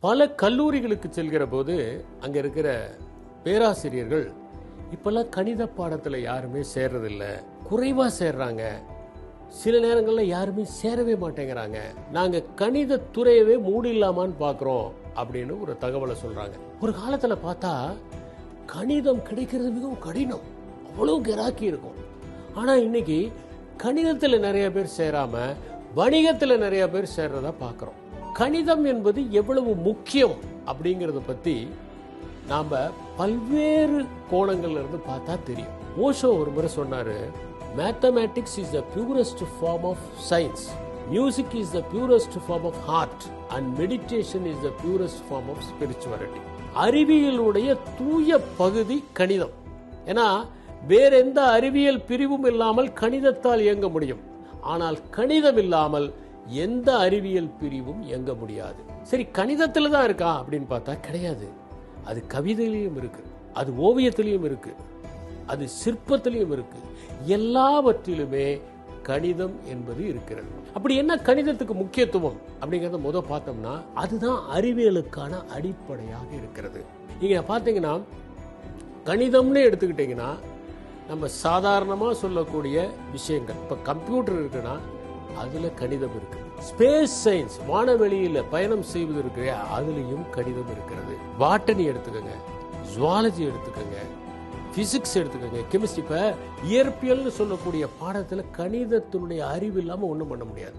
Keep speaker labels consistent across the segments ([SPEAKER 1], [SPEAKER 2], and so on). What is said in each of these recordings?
[SPEAKER 1] பல கல்லூரிகளுக்கு செல்கிற போது அங்க இருக்கிற பேராசிரியர்கள் இப்பெல்லாம் கணித பாடத்துல யாருமே சேர்றதில்ல. குறைவா சேர்றாங்க. சில நேரங்களில் யாருமே சேரவே மாட்டேங்கிறாங்க. நாங்க கணித துறையவே மூடிடலாமான்னு பார்க்குறோம் அப்படின்னு ஒரு தகவலை சொல்றாங்க. ஒரு காலத்துல பார்த்தா கணிதம் கிடைக்கிறது மிகவும் கடினம். அவ்வளவு கிராக்கி இருக்கும். ஆனா இன்னைக்கு கணிதத்துல நிறைய பேர் சேராம வணிகத்துல நிறைய பேர் சேர்றதா பார்க்குறோம் கணிதம் என்பது எவ்வளவு முக்கியம் அப்படிங்கறத பத்தி நாம பல்வேறு கோணங்கள்ல இருந்து பார்த்தா தெரியும். ஓஷோ ஒரு முறை சொன்னாரு mathematics is the purest form of science music is the purest form of art and meditation is the purest form of spirituality அறிவியலுடைய தூய பகுதி கணிதம். ஏன்னா வேற எந்த அறிவியல் பிரிவும் இல்லாமல் கணிதத்தால் இயங்க முடியும். ஆனால் கணிதம் இல்லாமல் எந்த அறிவியல் பிரிவும் இயங்க முடியாது. சரி கணிதத்தில் தான் இருக்கா அப்படின்னு பார்த்தா கிடையாது. அது கவிதையிலையும் இருக்கு அது ஓவியத்திலையும் இருக்கு அது சிற்பத்திலையும் இருக்கு. எல்லாவற்றிலுமே கணிதம் என்பது இருக்கிறது. அப்படி என்ன கணிதத்துக்கு முக்கியத்துவம் அப்படிங்கிறத முத பார்த்தோம்னா அதுதான் அறிவியலுக்கான அடிப்படையாக இருக்கிறது. நீங்க பார்த்தீங்கன்னா கணிதம்னு எடுத்துக்கிட்டீங்கன்னா நம்ம சாதாரணமாக சொல்லக்கூடிய விஷயங்கள். இப்போ கம்ப்யூட்டர் இருக்குன்னா அதுல கணிதம் இருக்கு. ஸ்பேஸ் சயின்ஸ் வானவெளியில பயணம் செய்வது இருக்கு அதுலயும் கணிதம் இருக்கிறது. பாட்டனி எடுத்துக்கோங்க ஜுவாலஜி எடுத்துக்கோங்க பிசிக்ஸ் எடுத்துக்கோங்க கெமிஸ்ட்ரி இப்ப இயற்பியல்னு சொல்லக்கூடிய பாடத்துல கணிதத்தினுடைய அறிவு இல்லாம ஒன்றும் பண்ண முடியாது.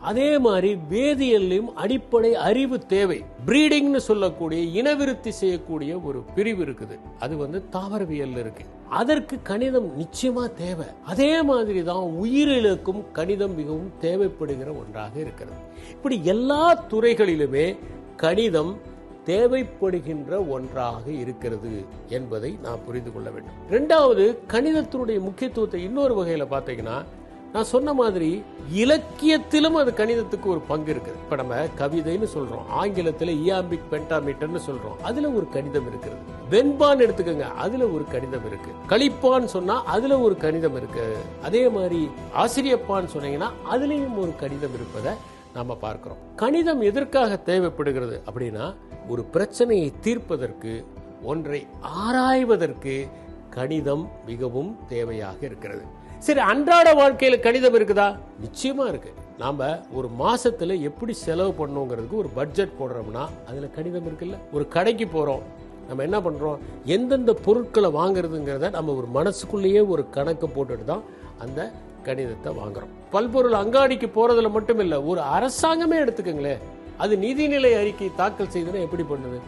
[SPEAKER 1] அதே மாதிரி வேதியியல்லையும் அடிப்படை அறிவு தேவை. பிரீடிங்னு சொல்லக்கூடிய இனவிருத்தி செய்யக்கூடிய ஒரு பிரிவு இருக்குது. அது வந்து தாவரவியல் இருக்கு. அதற்கு கணிதம் நிச்சயமா தேவை. அதே மாதிரி தான் உயிரிழக்கும் கணிதம் மிகவும் தேவைப்படுகிற ஒன்றாக இருக்கிறது. இப்படி எல்லா துறைகளிலுமே கணிதம் தேவைப்படுகின்ற ஒன்றாக இருக்கிறது என்பதை நாம் புரிந்து கொள்ள வேண்டும். இரண்டாவது கணிதத்தினுடைய முக்கியத்துவத்தை இன்னொரு வகையில பார்த்தீங்கன்னா நான் சொன்ன மாதிரி இலக்கியத்திலும் அது கணிதத்துக்கு ஒரு பங்கு இருக்குது. இப்ப நம்ம கவிதைன்னு சொல்றோம் ஆங்கிலத்துல இயாம்பிக் பென்டாமீட்டர்னு சொல்றோம் அதுல ஒரு கணிதம் இருக்கிறது வெண்பான் எடுத்துக்கோங்க அதுல ஒரு கணிதம் இருக்கு. களிப்பான் சொன்னா அதுல ஒரு கணிதம் இருக்கு. அதே மாதிரி ஆசிரியப்பான்னு சொன்னீங்கன்னா அதுலயும் ஒரு கணிதம் இருப்பதை நாம பார்க்கிறோம். கணிதம் எதற்காக தேவைப்படுகிறது அப்படின்னா ஒரு பிரச்சனையை தீர்ப்பதற்கு ஒன்றை ஆராய்வதற்கு கணிதம் மிகவும் தேவையாக இருக்கிறது. சரி அன்றாட வாழ்க்கையில் கணிதம் இருக்குதா? நிச்சயமா இருக்கு. நாம ஒரு மாசத்துல எப்படி செலவு பண்ணுங்கிறதுக்கு ஒரு பட்ஜெட் போடுறோம்னா அதுல கணிதம் இருக்குல்ல. ஒரு கடைக்கு போறோம். நம்ம என்ன பண்றோம்? எந்தெந்த பொருட்களை வாங்குறதுங்கிறத நம்ம ஒரு மனசுக்குள்ளேயே ஒரு கணக்கு போட்டுட்டு தான் அந்த கணிதத்தை வாங்குறோம். பல்பொருள் அங்காடிக்கு போறதுல மட்டும் இல்ல ஒரு அரசாங்கமே எடுத்துக்கோங்களேன். அது நிதிநிலை அறிக்கை தாக்கல் செய்ததுன்னா எப்படி பண்ணுது?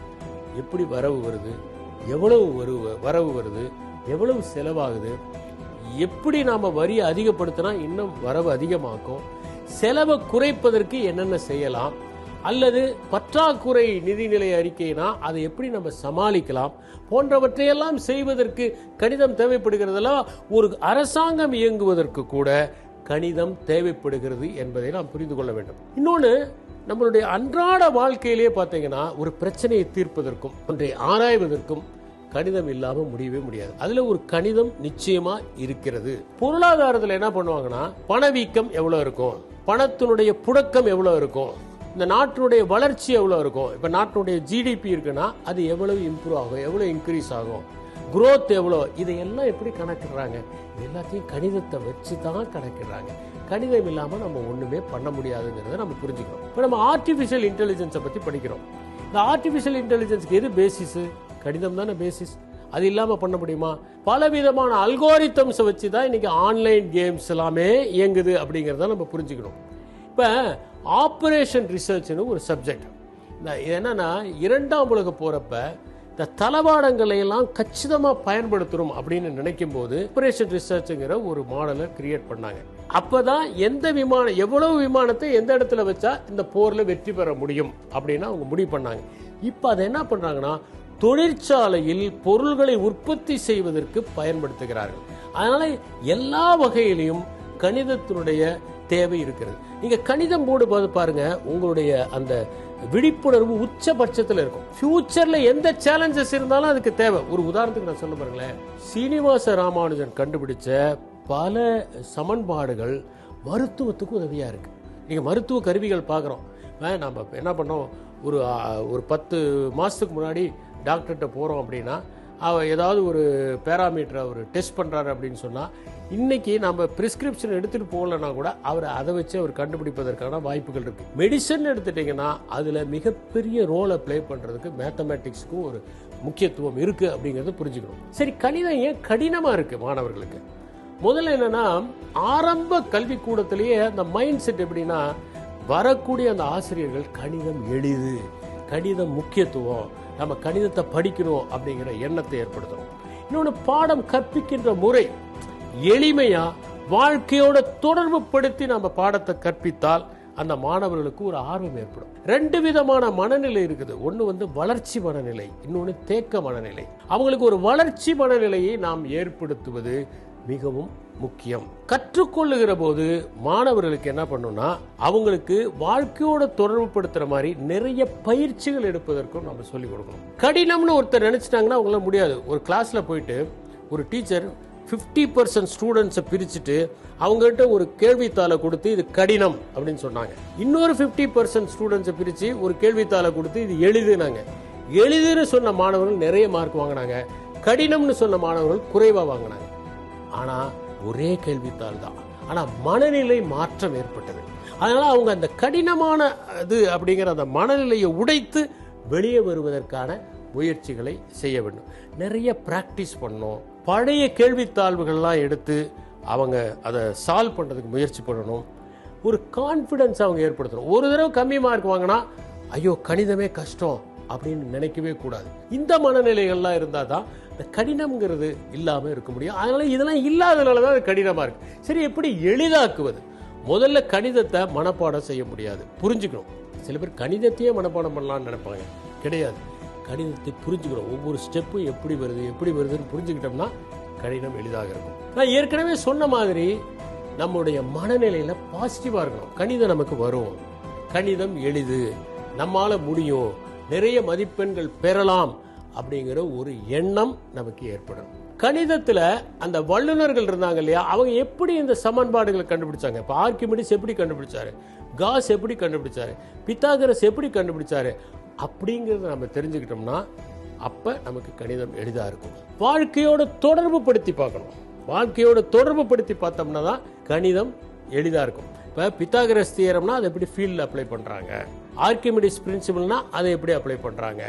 [SPEAKER 1] எப்படி வரவு வருது? எவ்வளவு வரவு வருது? எவ்வளவு செலவாகுது? எப்படி நாம் வரியை அதிகப்படுத்தினா இன்னும் வரவு அதிகமாக்கும்? செலவை குறைப்பதற்கு என்னென்ன செய்யலாம்? அல்லது பற்றாக்குறை நிதிநிலை அறிக்கைனா அதை எப்படி நம்ம சமாளிக்கலாம்? போன்றவற்றையெல்லாம் செய்வதற்கு கணிதம் தேவைப்படுகிறதெல்லாம் ஒரு அரசாங்கம் இயங்குவதற்கு கூட கணிதம் தேவைப்படுகிறது என்பதை நாம் புரிந்து கொள்ள வேண்டும். இன்னொன்று நம்மளுடைய அன்றாட வாழ்க்கையிலே பார்த்தீங்கன்னா ஒரு பிரச்சனையை தீர்ப்பதற்கும் ஒன்றை ஆராய்வதற்கும் கணிதம் இல்லாம முடியவே முடியாது. அதுல ஒரு கணிதம் நிச்சயமா இருக்கிறது. பொருளாதாரத்துல என்ன பண்ணுவாங்கன்னா பணவீக்கம் எவ்வளவு இருக்கும்? பணத்தினுடைய புழக்கம் எவ்வளவு இருக்கும்? இந்த நாட்டினுடைய வளர்ச்சி எவ்வளவு இருக்கும்? இப்ப நாட்டினுடைய ஜிடிபி இருக்குன்னா அது எவ்வளவு இம்ப்ரூவ் ஆகும்? எவ்வளவு இன்க்ரீஸ் ஆகும்? குரோத் எவ்வளோ இதையெல்லாம் எப்படி கணக்கிடுறாங்க? எல்லாத்தையும் கணிதத்தை வச்சு தான் கணக்கிடுறாங்க. கணிதம் இல்லாமல் நம்ம ஒன்றுமே பண்ண முடியாதுங்கிறத நம்ம புரிஞ்சுக்கிறோம் இப்போ நம்ம ஆர்டிஃபிஷியல் இன்டெலிஜென்ஸை பற்றி படிக்கிறோம். இந்த ஆர்டிஃபிஷியல் இன்டெலிஜென்ஸ்க்கு எது பேசிஸு கடிதம் தானே பேசிஸ் அது இல்லாமல் பண்ண முடியுமா? பல விதமான அல்கோரித்தம்ஸை வச்சு தான் இன்னைக்கு ஆன்லைன் கேம்ஸ் எல்லாமே இயங்குது அப்படிங்கிறத நம்ம புரிஞ்சுக்கணும். இப்போ ஆப்ரேஷன் ரிசர்ச்னு ஒரு சப்ஜெக்ட் இந்த இது என்னன்னா இரண்டாம் உலக போகிறப்ப இந்த தளவாடங்களை எல்லாம் கச்சிதமாக பயன்படுத்தணும் அப்படின்னு நினைக்கும் போது ஆப்ரேஷன் ரிசர்ச்ங்கிற ஒரு மாடலை கிரியேட் பண்ணாங்க. அப்போ தான் எந்த விமானம் எவ்வளவு விமானத்தை எந்த இடத்துல வச்சா இந்த போரில் வெற்றி பெற முடியும் அப்படின்னு அவங்க முடிவு பண்ணாங்க. இப்போ அதை என்ன பண்ணுறாங்கன்னா தொழிற்சாலையில் பொருள்களை உற்பத்தி செய்வதற்கு பயன்படுத்துகிறார்கள். அதனால எல்லா வகையிலையும் கணிதத்தினுடைய தேவை இருக்கிறது. நீங்க கணிதம் போர்டு பார்த்து பாருங்க உங்களுடைய அந்த விழிப்புணர்வு உச்சபட்சத்தில் இருக்கும். ஃபியூச்சர்ல எந்த சேலஞ்சஸ் இருந்தாலும் அதுக்கு தேவை. ஒரு உதாரணத்துக்கு நான் சொல்ல பாருங்களேன். சீனிவாச ராமானுஜன் கண்டுபிடிச்ச பல சமன்பாடுகள் மருத்துவத்துக்கு உதவியா இருக்கு. நீங்க மருத்துவ கருவிகள் பார்க்குறோம். நம்ம என்ன பண்ணோம்? ஒரு ஒரு பத்து மாதத்துக்கு முன்னாடி டாக்டர்கிட்ட போகிறோம் அப்படின்னா அவர் ஏதாவது ஒரு பேராமீட்டர் அவர் டெஸ்ட் பண்ணுறாரு அப்படின்னு சொன்னால் இன்றைக்கி நம்ம ப்ரிஸ்கிரிப்ஷன் எடுத்துகிட்டு போகலன்னா கூட அவர் அதை வச்சு அவர் கண்டுபிடிப்பதற்கான வாய்ப்புகள் இருக்குது மெடிசன் எடுத்துட்டிங்கன்னா அதில் மிகப்பெரிய ரோலை ப்ளே பண்ணுறதுக்கு மேத்தமேட்டிக்ஸுக்கும் ஒரு முக்கியத்துவம் இருக்குது அப்படிங்கிறத புரிஞ்சுக்கணும். சரி கணிதம் ஏன் கடினமாக இருக்குது மாணவர்களுக்கு? முதல்ல என்னென்னா ஆரம்ப கல்விக்கூடத்திலேயே அந்த மைண்ட் செட் எப்படின்னா வரக்கூடிய அந்த ஆசிரியர்கள் கணிதம் எளிது கணிதம் முக்கியத்துவம் நம்ம கணிதத்தை படிக்கணும் அப்படிங்கிற எண்ணத்தை ஏற்படுத்தணும் இன்னொன்று பாடம் கற்பிக்கின்ற முறை. எளிமையா வாழ்க்கையோட தொடர்பு படுத்தி நம்ம பாடத்தை கற்பித்தால் அந்த மாணவர்களுக்கு ஒரு ஆர்வம் ஏற்படும். ரெண்டு விதமான மனநிலை இருக்குது. ஒன்று வந்து வளர்ச்சி மனநிலை இன்னொன்று தேக்க மனநிலை. அவங்களுக்கு ஒரு வளர்ச்சி மனநிலையை நாம் ஏற்படுத்துவது மிகவும் முக்கியம். கற்றுக்கொள்ளுகிற போது மாணவர்களுக்கு என்ன பண்ணும்னா அவங்களுக்கு வாழ்க்கையோட தொடர்பு படுத்துற மாதிரி நிறைய பயிற்சிகள் எடுப்பதற்கும் நம்ம சொல்லிக் கொடுக்கணும். கடினம்னு ஒருத்தர் நினைச்சிட்டாங்கன்னா அவங்களால முடியாது. ஒரு கிளாஸ்ல போயிட்டு ஒரு டீச்சர் 50% பர்சன்ட் ஸ்டூடெண்ட்ஸை பிரிச்சுட்டு அவங்ககிட்ட ஒரு கேள்வித்தாளை கொடுத்து இது கடினம் அப்படின்னு சொன்னாங்க. இன்னொரு 50% பர்சன்ட் ஸ்டூடெண்ட்ஸை பிரித்து ஒரு கேள்வித்தாளை கொடுத்து இது எளிதுனாங்க எளிதுன்னு சொன்ன மாணவர்கள் நிறைய மார்க் வாங்கினாங்க. கடினம்னு சொன்ன மாணவர்கள் குறைவாக வாங்கினாங்க. ஆனா ஒரே கேள்வித்தாள் தான் ஆனா மனநிலை மாற்றம் ஏற்பட்டது. அதனால அவங்க அந்த கடினமான இது அப்படிங்கிற அந்த மனநிலையை உடைத்து வெளியே வருவதற்கான முயற்சிகளை செய்ய வேண்டும். நிறைய ப்ராக்டிஸ் பண்ணோம் பழைய கேள்வித்தாழ்வுகள்லாம் எடுத்து அவங்க அதை சால்வ் பண்ணுறதுக்கு முயற்சி பண்ணணும். ஒரு கான்ஃபிடென்ஸ் அவங்க ஏற்படுத்தணும். ஒரு தடவை கம்மி மார்க் வாங்கினா ஐயோ கணிதமே கஷ்டம் அப்படின்னு நினைக்கவே கூடாது. இந்த மனநிலைகள்லாம் இருந்தால் தான் இந்த கடினம்ங்கிறது இல்லாமல் இருக்க முடியும். அதனால இதெல்லாம் இல்லாதனால தான் அது கடினமாக இருக்கு. சரி எப்படி எளிதாக்குவது? முதல்ல கணிதத்தை மனப்பாடம் செய்ய முடியாது. புரிஞ்சுக்கணும். சில பேர் கணிதத்தையே மனப்பாடம் பண்ணலாம்னு நினைப்பாங்க. கிடையாது. கணிதத்தை புரிஞ்சுக்கணும். ஒவ்வொரு ஸ்டெப்பும் எப்படி வருது எப்படி வருதுன்னு புரிஞ்சுக்கிட்டோம்னா கடினம் எளிதாக இருக்கும். நான் ஏற்கனவே சொன்ன மாதிரி நம்முடைய மனநிலையில் பாசிட்டிவாக இருக்கணும். கணிதம் நமக்கு வரும். கணிதம் எளிது. நம்மால் முடியும். நிறைய மதிப்பெண்கள் பெறலாம். அப்படிங்கிற ஒரு எண்ணம் நமக்கு ஏற்படும். கணிதத்தில் அந்த வல்லுநர்கள் இருந்தாங்க இல்லையா அவங்க எப்படி இந்த சமன்பாடுகளை கண்டுபிடிச்சாங்க? இப்போ ஆர்கிமிடிஸ் எப்படி கண்டுபிடிச்சாரு? காஸ் எப்படி கண்டுபிடிச்சாரு? பித்தாகரஸ் எப்படி கண்டுபிடிச்சாரு? அப்படிங்கிறத நம்ம தெரிஞ்சுக்கிட்டோம்னா அப்போ நமக்கு கணிதம் எளிதாக இருக்கும். வாழ்க்கையோட தொடர்பு படுத்தி பார்க்கணும். வாழ்க்கையோட தொடர்பு படுத்தி பார்த்தோம்னா தான் கணிதம் எளிதாக இருக்கும். இப்போ பித்தாகரஸ் தியரம்னா அதை எப்படி ஃபீல்டில் அப்ளை பண்ணுறாங்க ஆர்கிமிடிஸ் பிரின்சிபல்னா அதை எப்படி அப்ளை பண்ணுறாங்க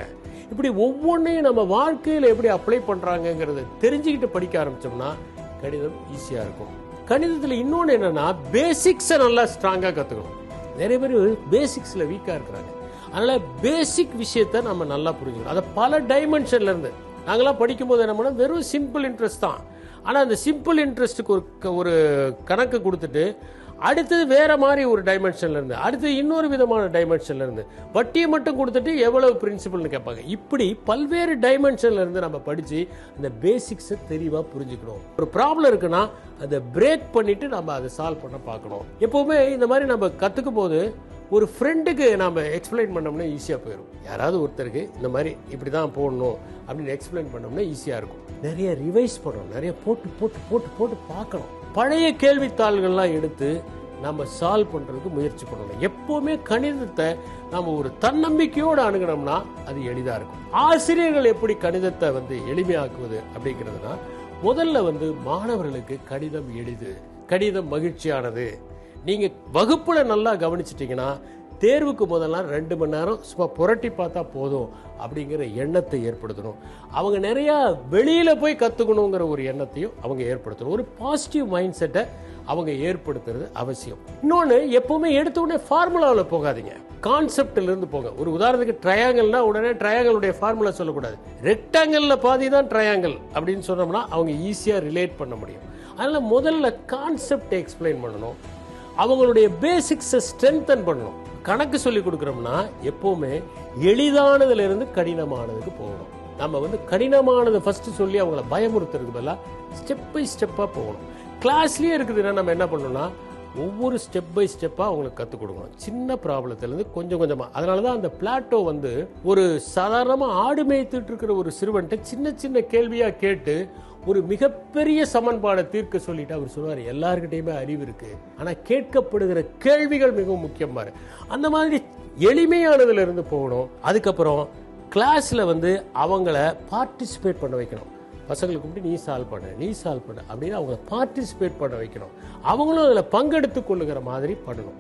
[SPEAKER 1] இப்படி ஒவ்வொன்றையும் நம்ம வாழ்க்கையில் எப்படி அப்ளை பண்ணுறாங்கங்கிறத தெரிஞ்சுக்கிட்டு படிக்க ஆரம்பிச்சோம்னா கணிதம் ஈஸியாக இருக்கும். கணிதத்தில் இன்னொன்று என்னன்னா பேசிக்ஸை நல்லா ஸ்ட்ராங்காக கற்றுக்கணும் நிறைய பேர் பேசிக்ஸில் வீக்காக இருக்கிறாங்க. அதனால் பேசிக் விஷயத்தை நம்ம நல்லா புரிஞ்சுக்கணும். அதை பல டைமென்ஷன்லேருந்து நாங்களாம் படிக்கும்போது என்ன பண்ணோம்? வெறும் சிம்பிள் இன்ட்ரெஸ்ட் தான். ஆனால் அந்த சிம்பிள் இன்ட்ரெஸ்ட்டுக்கு ஒரு க- ஒரு கணக்கு கொடுத்துட்டு அடுத்தது வேற மாதிரி ஒரு டைமென்ஷன்ல இருந்து அடுத்து இன்னொரு விதமான டைமென்ஷன்ல இருந்து. வட்டியை மட்டும் கொடுத்துட்டு எவ்வளவு பிரின்சிபல்னு கேட்பாங்க. இப்படி பல்வேறு டைமென்ஷன்ல இருந்து நம்ம படிச்சு அந்த பேசிக்ஸை தெளிவா புரிஞ்சுக்கணும். ஒரு ப்ராப்ளம் இருக்குன்னா அதை பிரேக் பண்ணிட்டு நம்ம அதை சால்வ் பண்ண பார்க்கணும். எப்பவுமே இந்த மாதிரி நம்ம கத்துக்கும் போது ஒரு ஃப்ரெண்டுக்கு நம்ம எக்ஸ்பிளைன் பண்ணோம்னா ஈஸியாக போயிடும் யாராவது ஒருத்தருக்கு இந்த மாதிரி இப்படி தான் போடணும் அப்படின்னு எக்ஸ்பிளைன் பண்ணோம்னா ஈஸியாக இருக்கும். நிறைய ரிவைஸ் பண்ணணும் நிறைய போட்டு போட்டு போட்டு போட்டு பார்க்கணும். பழைய கேள்வித்தாள்கள்லாம் எடுத்து நம்ம சால்வ் பண்ணுறதுக்கு முயற்சி பண்ணணும். எப்போவுமே கணிதத்தை நம்ம ஒரு தன்னம்பிக்கையோடு அணுகினோம்னா அது எளிதாக இருக்கும். ஆசிரியர்கள் எப்படி கணிதத்தை வந்து எளிமையாக்குவது அப்படிங்கிறதுனா முதல்ல வந்து மாணவர்களுக்கு கணிதம் எளிது கணிதம் மகிழ்ச்சியானது. நீங்கள் வகுப்பில் நல்லா கவனிச்சிட்டிங்கன்னா தேர்வுக்கு முதல்லாம் ரெண்டு மணி நேரம் சும்மா புரட்டி பார்த்தா போதும் அப்படிங்கிற எண்ணத்தை ஏற்படுத்தணும். அவங்க நிறையா வெளியில் போய் கற்றுக்கணுங்கிற ஒரு எண்ணத்தையும் அவங்க ஏற்படுத்தணும். ஒரு பாசிட்டிவ் மைண்ட் செட்டை அவங்க ஏற்படுத்துறது அவசியம். இன்னொன்று எப்பவுமே எடுத்த உடனே ஃபார்முலாவில் போகாதீங்க. கான்செப்டிலிருந்து போங்க. ஒரு உதாரணத்துக்கு ட்ரையாங்கிள்னா உடனே ட்ரையாங்கிளுடைய ஃபார்முலா சொல்லக்கூடாது. ரெக்டாங்கிளில் பாதி தான் ட்ரையாங்கிள் அப்படின்னு சொன்னோம்னா அவங்க ஈஸியாக ரிலேட் பண்ண முடியும். அதனால் முதல்ல கான்செப்டை எக்ஸ்பிளைன் பண்ணணும். அவங்களுடைய பேசிக்ஸை ஸ்ட்ரென்தன் பண்ணணும். கணக்கு சொல்லி கொடுக்குறோம்னா எப்போவுமே எளிதானதுலேருந்து கடினமானதுக்கு போகணும். நம்ம வந்து கடினமானதை ஃபஸ்ட்டு சொல்லி அவங்கள பயமுறுத்துறதுக்கு பதிலாக ஸ்டெப் பை ஸ்டெப்பாக போகணும். கிளாஸ்லேயே இருக்குதுன்னா நம்ம என்ன பண்ணணும்னா ஒவ்வொரு ஸ்டெப் பை ஸ்டெப்பாக அவங்களுக்கு கற்றுக் கொடுக்கணும். சின்ன ப்ராப்ளத்துலேருந்து கொஞ்சம் கொஞ்சமாக அதனால தான் அந்த பிளாட்டோ வந்து ஒரு சாதாரணமாக ஆடு மேய்த்துட்டு இருக்கிற ஒரு சிறுவன்ட்ட சின்ன சின்ன கேள்வியாக கேட்டு ஒரு மிகப்பெரிய சமன்பாடை தீர்க்க சொல்லிட்டு அவர் சொல்லுவார் எல்லாருக்கிட்டையுமே அறிவு இருக்கு. ஆனா கேட்கப்படுகிற கேள்விகள் மிகவும் முக்கியமாக அந்த மாதிரி எளிமையானதுல இருந்து போகணும். அதுக்கப்புறம் கிளாஸ்ல வந்து அவங்கள பார்ட்டிசிபேட் பண்ண வைக்கணும். பசங்களை கூப்பிட்டு நீ சால்வ் பண்ணு நீ சால்வ் பண்ண அப்படின்னு அவங்கள பார்ட்டிசிபேட் பண்ண வைக்கணும். அவங்களும் அதில் பங்கெடுத்து கொள்ளுகிற மாதிரி பண்ணணும்.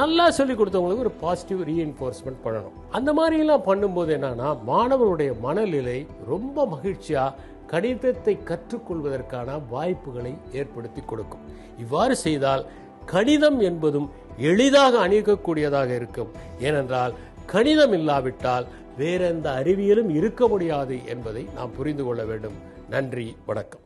[SPEAKER 1] நல்லா சொல்லி கொடுத்தவங்களுக்கு ஒரு பாசிட்டிவ் ரீஎன்ஃபோர்ஸ்மெண்ட் பண்ணணும். அந்த மாதிரிலாம் பண்ணும்போது என்னன்னா மாணவருடைய மனநிலை ரொம்ப மகிழ்ச்சியாக கணிதத்தை கற்றுக்கொள்வதற்கான வாய்ப்புகளை ஏற்படுத்தி கொடுக்கும். இவ்வாறு செய்தால் கணிதம் என்பதும் எளிதாக அணுகக்கூடியதாக இருக்கும். ஏனென்றால் கணிதம் இல்லாவிட்டால் வேற எந்த அறிவியலும் இருக்க முடியாது என்பதை நாம் புரிந்து கொள்ள வேண்டும். நன்றி வணக்கம்.